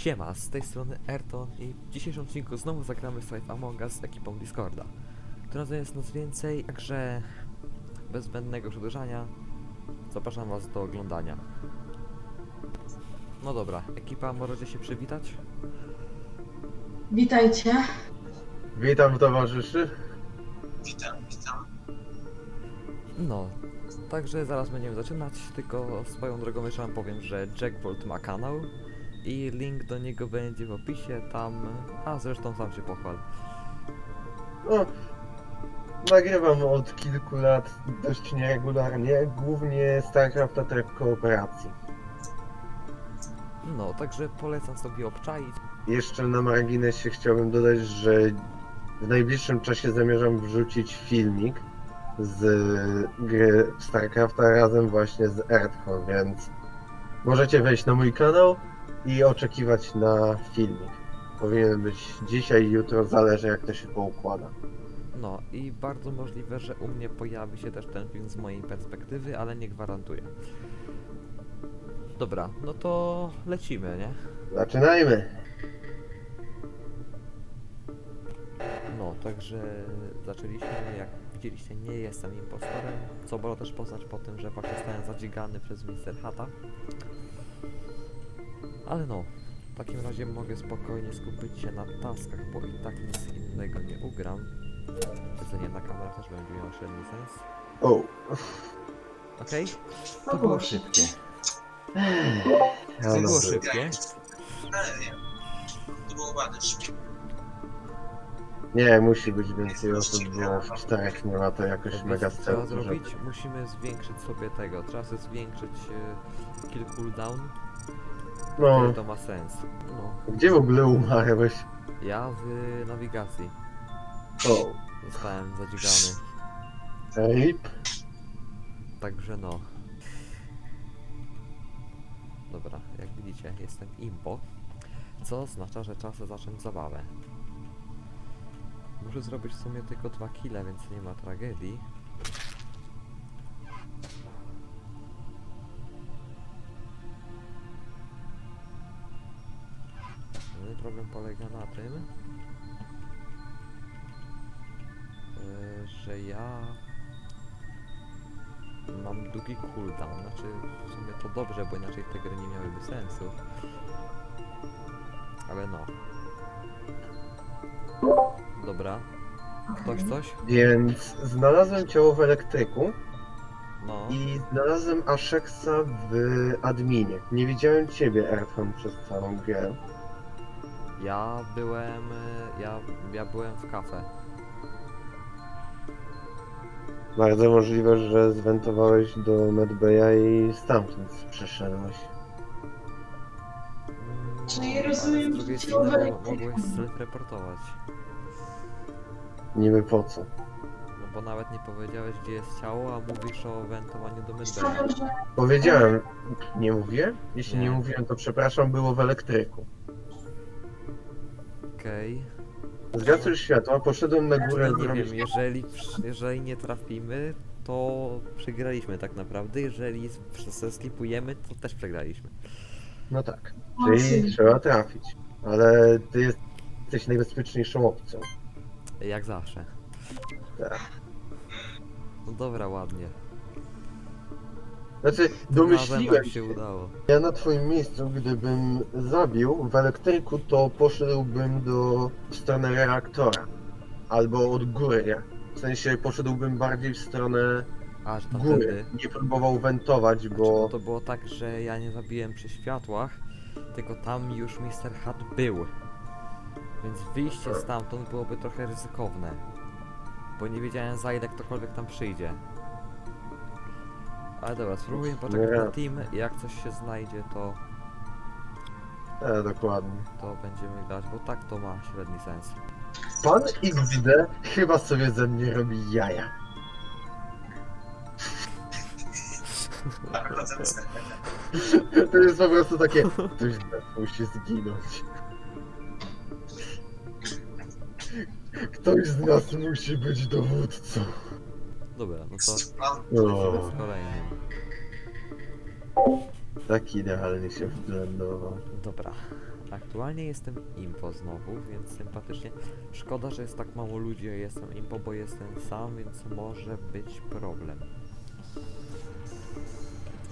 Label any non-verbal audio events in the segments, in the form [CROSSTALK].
Siema, z tej strony Erton i w dzisiejszym odcinku znowu zagramy sobie w Among Us z ekipą Discorda. Razem jest nas więcej, także bez zbędnego przedłużania zapraszam was do oglądania. No dobra, ekipa możecie się przywitać? Witajcie. Witam towarzyszy. Witam, witam. No, także zaraz będziemy zaczynać, tylko swoją drogą jeszcze wam powiem, że Jack Bolt ma kanał i link do niego będzie w opisie tam, a zresztą sam się pochwal. No, nagrywam od kilku lat dość nieregularnie, głównie StarCrafta Trek Kooperacji. No, także polecam sobie obczaić. Jeszcze na marginesie chciałbym dodać, że w najbliższym czasie zamierzam wrzucić filmik z gry StarCrafta razem właśnie z Earthcore, więc możecie wejść na mój kanał i oczekiwać na filmik. Powinien być dzisiaj, jutro, zależy jak to się poukłada. No i bardzo możliwe, że u mnie pojawi się też ten film z mojej perspektywy, ale nie gwarantuję. Dobra, no to lecimy, nie? Zaczynajmy! No, także zaczęliśmy, jak widzieliście, nie jestem impostorem, co było też poznać po tym, że właśnie zostałem zadzigany przez Mr. Hata. Ale no, w takim razie mogę spokojnie skupić się na taskach, bo i tak nic innego nie ugram. Jedzenie na kamerach też będzie miało średni sens. O! Okej? To To było szybkie. To było no, szybkie. Ale nie. To było ładne, szybkie. Nie, musi być więcej osób, bo w czterech nie ma to jakoś mega co trzeba zrobić? Musimy zwiększyć sobie tego. Trzeba sobie zwiększyć e, kill cooldown. No, Wtedy to ma sens. No. gdzie w ogóle umarłeś? Ja w nawigacji O, zostałem zadzigany. RIP? Także no. Dobra, jak widzicie, jestem impo. Co oznacza, że czas zacząć zabawę. Muszę zrobić w sumie tylko dwa kile, więc nie ma tragedii. Polega na tym, e, że ja mam długi cooldown. Znaczy, w sumie to dobrze, bo inaczej te gry nie miałyby sensu. Ale no. Dobra. Ktoś coś? Więc znalazłem ciało w elektryku No. i znalazłem Asheksa w adminie. Nie widziałem ciebie, Erfan, przez całą grę. Ja byłem. e, Ja, ja byłem w kafe. Bardzo możliwe, że zwentowałeś do Medbaya i stamtąd przyszedłeś. Mm, Czyli ale rozumiem, z drugiej że strony ciało mo- mogłeś self-reportować. Niby po co? No bo nawet nie powiedziałeś gdzie jest ciało, a mówisz o wentowaniu do medbaya. Stawiam, że Powiedziałem, nie mówię? Jeśli nie, Nie. mówiłem, to przepraszam, było w elektryku. Okej. Zgasł już światła, poszedłem na górę No nie zrobić wiem, jeżeli, jeżeli nie trafimy, to przegraliśmy tak naprawdę. Jeżeli s- skipujemy, to też przegraliśmy. No tak. Mocno. Czyli trzeba trafić. Ale ty jesteś najbezpieczniejszą opcją. Jak zawsze. Tak. No dobra, ładnie. Znaczy, domyśliłem się. się udało. Ja na twoim miejscu, gdybym zabił w elektryku, to poszedłbym do w stronę reaktora. Albo od góry. W sensie poszedłbym bardziej w stronę A, że tam góry. wtedy... Nie próbował wentować, Znaczy, bo... no to było tak, że ja nie zabiłem przy światłach, tylko tam już Mr. Hat był. Więc wyjście stamtąd byłoby trochę ryzykowne. Bo nie wiedziałem za ile ktokolwiek tam przyjdzie. Ale dobra, spróbuję poczekać Nie. na team i jak coś się znajdzie, to, E, dokładnie. to będziemy grać, bo tak to ma średni sens. Pan XD chyba sobie ze mnie robi jaja. To jest po prostu takie... Ktoś z nas musi zginąć. Ktoś z nas musi być dowódcą. Dobra, no to lecimy z kolejnym. tak idealnie się wblendował. Dobra. Aktualnie jestem impo znowu, więc sympatycznie. Szkoda, że jest tak mało ludzi, a jestem impo, bo jestem sam, więc może być problem.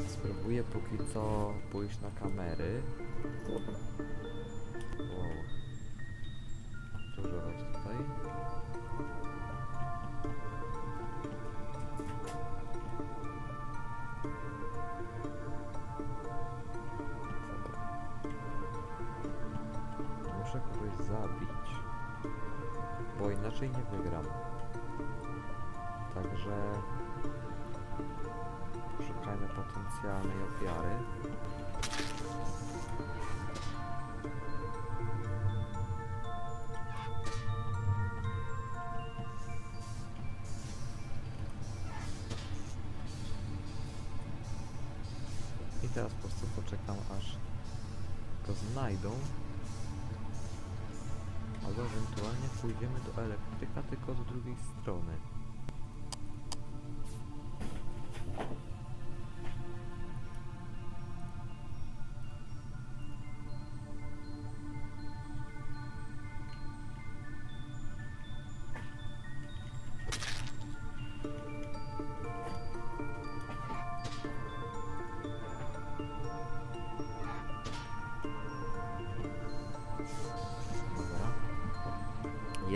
Spróbuję póki co pójść na kamery. Wow. Dużo was tutaj. Inaczej nie wygram. Także szukajmy potencjalnej ofiary. I teraz po prostu poczekam aż go znajdą. Albo ewentualnie pójdziemy do elektryka, tylko z drugiej strony.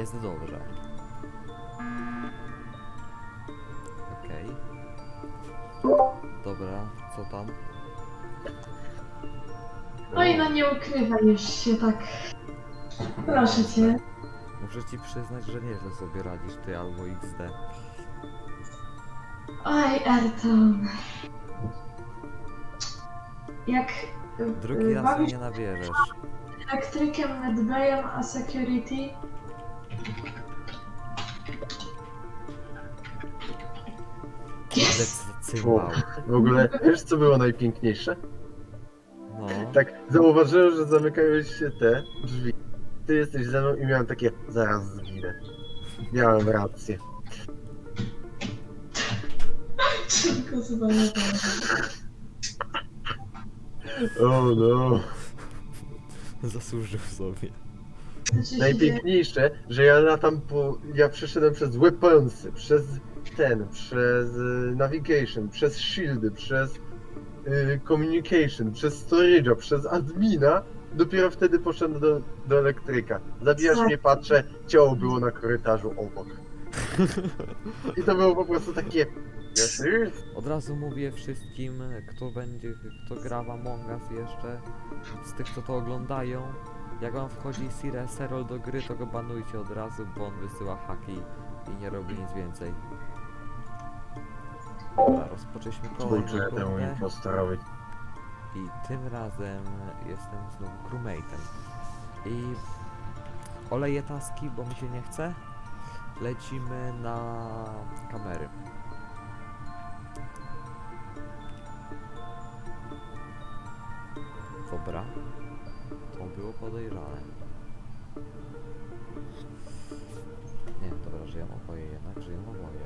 Jest dobrze. Okej. Dobra, co tam? Oj, no nie ukrywaj już się tak. Proszę cię. Muszę ci przyznać, że nieźle sobie radzisz ty albo XD. Oj, Erton. Jak y, Drugi y, raz mnie bawisz nie nabierzesz. elektrykiem, medbayem, a security, Zdecydował. W ogóle, wiesz co było najpiękniejsze? No. Tak, zauważyłem, że zamykają się te drzwi. Ty jesteś ze mną i miałem takie, zaraz zginę. Miałem rację. szybko zwalniam. O no. Zasłużył sobie. Najpiękniejsze, że ja latam po... Ja przeszedłem przez weaponsy, przez ten, przez y, navigation, przez shieldy, przez y, communication, przez storage'a, przez admina. Dopiero wtedy poszedłem do, do elektryka. Zabijasz mnie, patrzę, ciało było na korytarzu obok. I to było po prostu takie... Yes, yes. Od razu mówię wszystkim, kto będzie, kto gra w Among Us jeszcze, z tych co to oglądają, jak wam wchodzi Sire Serol do gry, to go banujcie od razu, bo on wysyła haki i nie robi nic więcej. Dobra, rozpoczęliśmy kolejną temu rundę impostorowi. i tym razem jestem znowu crewmate'em. I oleję taski, bo mi się nie chce. Lecimy na kamery. Dobra. To było podejrzane. Nie, dobra, żyją oboje jednak, żyją oboje.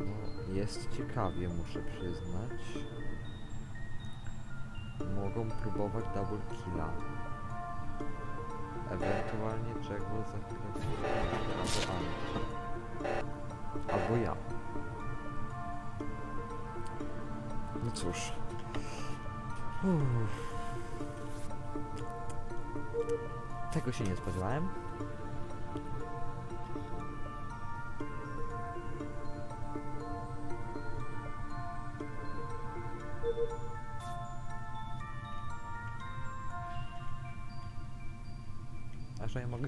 No, jest ciekawie, muszę przyznać. Mogą próbować double killa. Ewentualnie czego zakresu. Albo Anki. Albo ja. No cóż. Uff. Tego się nie spodziewałem.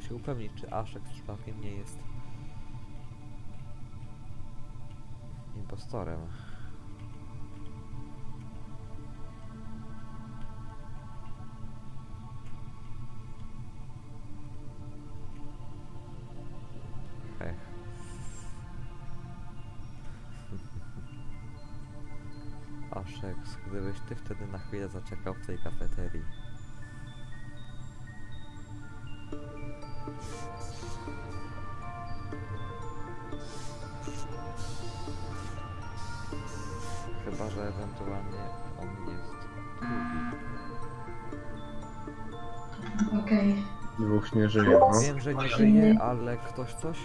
Się upewnić, czy Aszek przypadkiem nie jest impostorem. Ech. [LAUGHS] Gdybyś ty wtedy na chwilę zaczekał w tej kafeterii. Chyba, że ewentualnie on jest drugi. Okej. Dwóch nie żyje, no. Wiem, że nie żyje, ale ktoś coś?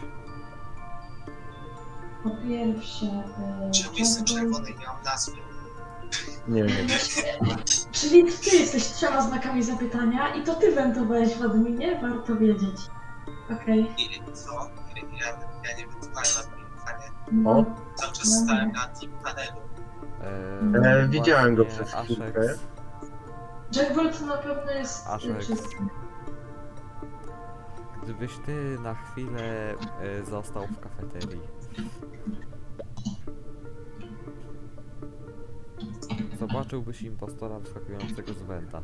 Po pierwsze, e, Czemu jestem czerwony i nie mam nazwy? Nie wiem. [LAUGHS] Czyli ty jesteś trzema znakami zapytania i to ty wentowałeś w adminie? Warto wiedzieć. Okej. I co? Ja, ja nie wytłumaczę na tym pytanie. No, O. Cały czas stałem na tym panelu. Eee, E, widziałem go właśnie przez Aszek chwilkę. Jack Bolt na pewno jest Aszek. e, czysty. Gdybyś ty na chwilę e, został w kafeterii. Zobaczyłbyś impostora wyskakującego z wenta.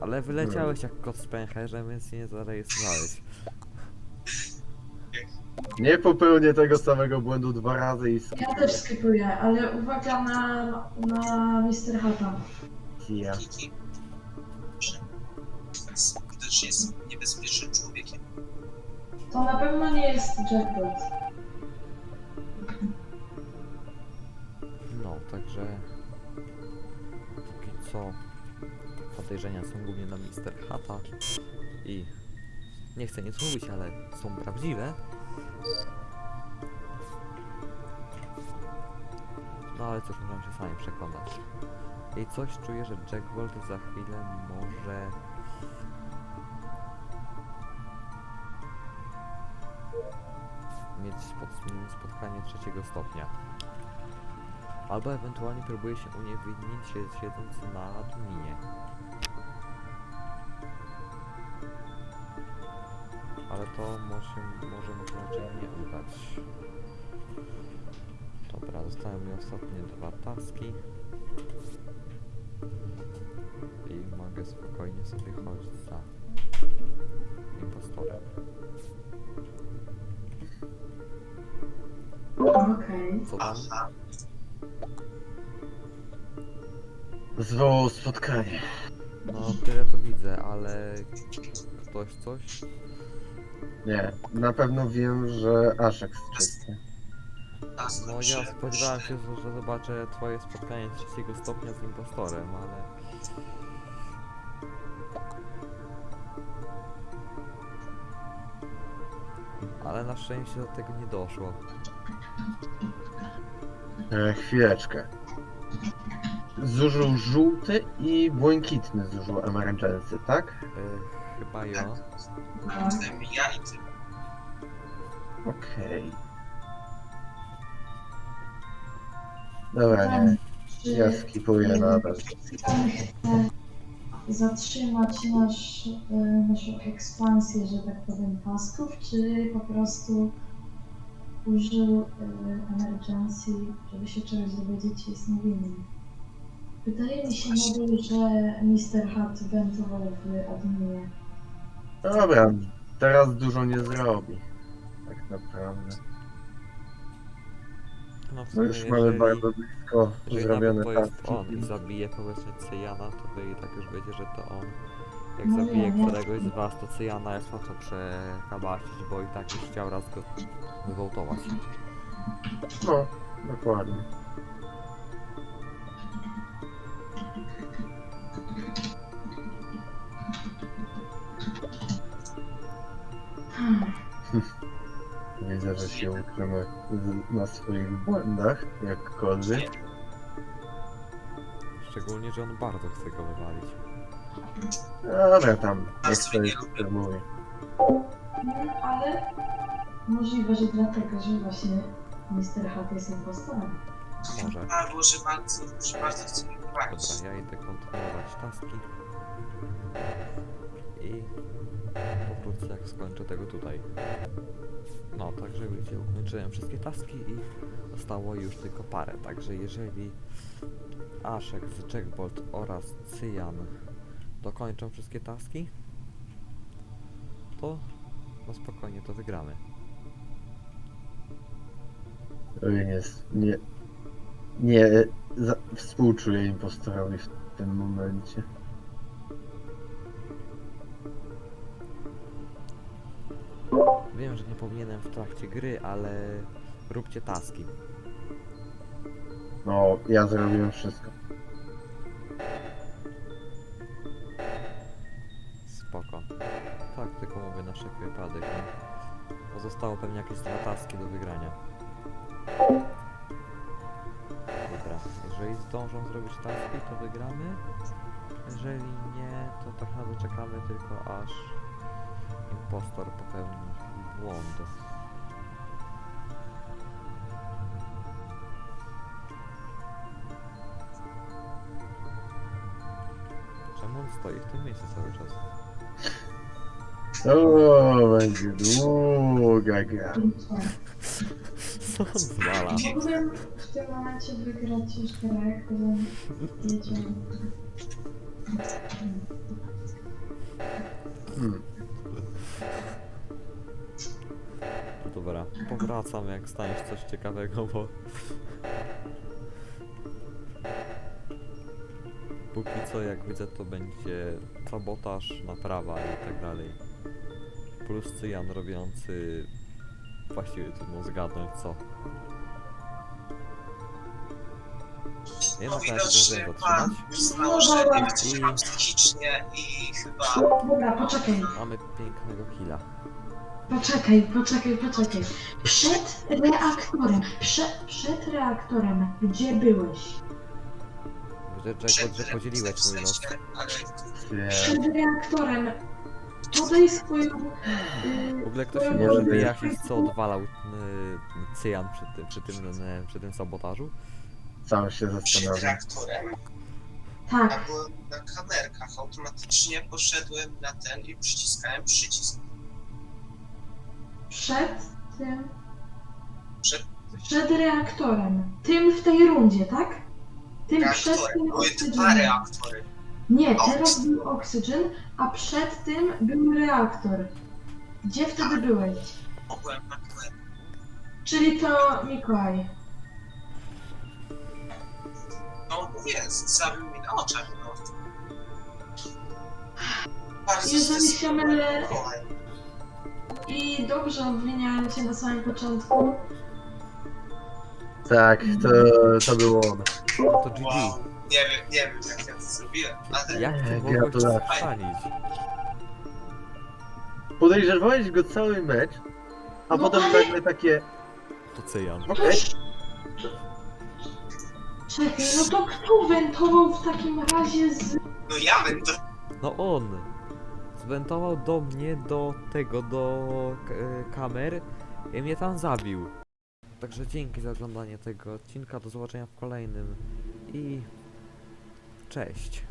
Ale wyleciałeś jak kot z pęcherzem, więc nie zarejestrowałeś. Nie popełnię tego samego błędu dwa razy i Ja też skipuję, ale uwaga na, na Mr. Hata. ja. Kiki. Jest- niebezpiecznym człowiekiem. To na pewno nie jest Jack Bolt. No, także... Póki co podejrzenia są głównie na Mister Hata i... Nie chcę nic mówić, ale są prawdziwe. No ale cóż, możemy się sami przekonać. I coś czuję, że Jack Bolt za chwilę może... mieć spot- spotkanie trzeciego stopnia. Albo ewentualnie próbuje się uniewinnić siedząc na adminie. Ale to może, może mu raczej nie udać. Dobra, zostały mi ostatnie dwa taski. I mogę spokojnie sobie chodzić za impostorem. Okej. Co tam? Zwołał spotkanie. No tyle to widzę, ale ktoś coś? Nie, na pewno wiem, że Aszek jest czysty. Nas No ja spodziewałem że- się, że- że zobaczę twoje spotkanie trzeciego stopnia z impostorem, ale... Ale na szczęście do tego nie doszło. E, chwileczkę. Zużył żółty i błękitny zużył emergency, tak? E, chyba jo. Jestem ja i ty. Okej. Dobra, nie. Czy Ja skipuję nadal. Pan chce zatrzymać nasz, e, naszą ekspansję, że tak powiem, pasków, czy po prostu użył e, emergency, żeby się czegoś dowiedzieć i jest niewinny? Wydaje mi się że Mr. Hat wentował w adminie. Dobra, teraz dużo nie zrobi. Tak naprawdę. No w No sumie już mamy jeżeli, bardzo blisko jeżeli zrobione nawet to jest taski. on i zabije powiedzmy Cyjana, to wy i tak już wiecie, że to on. Jak No zabije nie. któregoś z was, to Cyjana jest łatwo przekabacić, bo i tak już chciał raz go wywołtować. No, dokładnie. Widzę, że się uczymy z- na swoich błędach, jakkolwiek. Szczególnie, że on bardzo chce go wywalić. Dobra, tam, Nas sobie filmuje. Mm, ale możliwe, że dlatego, że właśnie Mr. Hat jest impostorem. Może. Albo, że bardzo, że bardzo mi poradzić. Dobra, ja idę kontrolować taski. I jak skończę tego tutaj. No, także widzicie, ukończyłem wszystkie taski i zostało już tylko parę. Także jeżeli Aszek z Jackbolt oraz Cyjan dokończą wszystkie taski, to no spokojnie to wygramy. Jest, nie, nie, za, współczuję impostorowi w tym momencie. Wiem, że nie powinienem w trakcie gry, ale róbcie taski. No, ja zrobiłem wszystko. Spoko. Tak, tylko mówię na wszelki wypadek. Nie? Pozostało pewnie jakieś dwa taski do wygrania. Dobra, jeżeli zdążą zrobić taski, to wygramy. Jeżeli nie, to tak naprawdę czekamy tylko aż impostor popełni błąd. Czemu on stoi w tym miejscu cały czas? O, będzie długa gra. Co on zwala? W tym momencie wygrać już grę, którą jedziemy. Hmm. Powracam jak staniesz coś ciekawego, bo... Póki co, jak widzę, to będzie sabotaż, naprawa i tak dalej. Plus cyjan robiący... Właściwie trudno zgadnąć co. Nie no, No widać, że że wiem pan uznał, że nie psychicznie i chyba Dobra, poczekaj, Mamy pięknego killa. Poczekaj, poczekaj, poczekaj. Przed reaktorem, prze, przed reaktorem, gdzie byłeś? Widzę, Jack, że podzieliłeś w mój los. Przed reaktorem. Podaj swoją... W Yy, ogóle ktoś może wyjaśnić, co odwalał y, cyjan przy tym, przy tym, y, przy tym sabotażu? sam się przed zastanawiam. reaktorem, Tak, byłem na kamerkach, automatycznie poszedłem na ten i przyciskałem przycisk. Przed tym... Przed Przed reaktorem. Tym w tej rundzie, tak? Tym przed tym Były dwa oksygenem. reaktory. Nie, teraz był oksygen, a przed tym był reaktor. Gdzie wtedy byłeś? Mogłem na kamerkach. Czyli to Mikołaj. No mówię, zabił mi na oczach, no. Bardzo Jeżeli się stresowany mylę Mikołaj. I dobrze obwiniałem cię na samym początku, Tak, to, to było on. No to GG. Wow. Nie wiem, nie wiem jak ja to zrobiłem, ale Jak ty mogłeś to gratulacje. Podejrzewałeś go cały mecz, a No potem ale- nagle takie, To cyjan. okej, Czekaj, no to kto wentował w takim razie z... no ja bym to No on! Zwentował do mnie, do tego, do kamer i mnie tam zabił. Także dzięki za oglądanie tego odcinka, do zobaczenia w kolejnym i cześć.